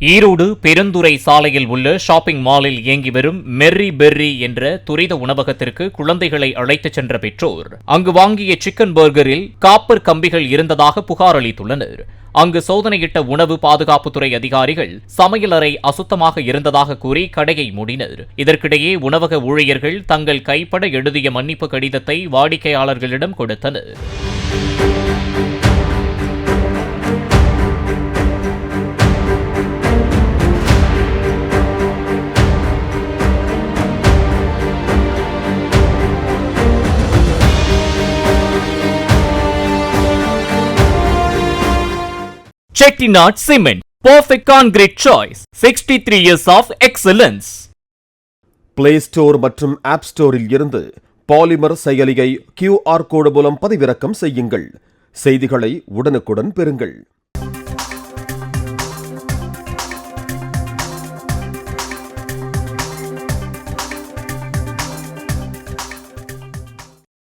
ஈரோடு பெருந்துறை சாலையில் உள்ள ஷாப்பிங் மாலில் இயங்கி வரும் மெர்ரி பெர்ரி என்ற துரித உணவகத்திற்கு குழந்தைகளை அழைத்துச் சென்ற பெற்றோர். அங்கு வாங்கிய சிக்கன் பர்கரில் காப்பர் கம்பிகள் இருந்ததாக புகார் அளித்துள்ளனர். அங்கு சோதனையிட்ட உணவு பாதுகாப்புத்துறை அதிகாரிகள் சமையலறை அசுத்தமாக இருந்ததாக கூறி கடையை மூடினர். இதற்கிடையே உணவக ஊழியர்கள் தங்கள் கைப்பட எழுதிய மன்னிப்பு கடிதத்தை வாடிக்கையாளர்களிடம் கொடுத்தனர். Chettinad Cement, perfect concrete choice. 63 years of excellence. Play store மற்றும் ஆப் ஸ்டோரில் இருந்து பாலிமர் செயலியை கியூஆர் கோடு மூலம் பதிவிறக்கம் செய்யுங்கள் செய்திகளை உடனுக்குடன் பெறுங்கள்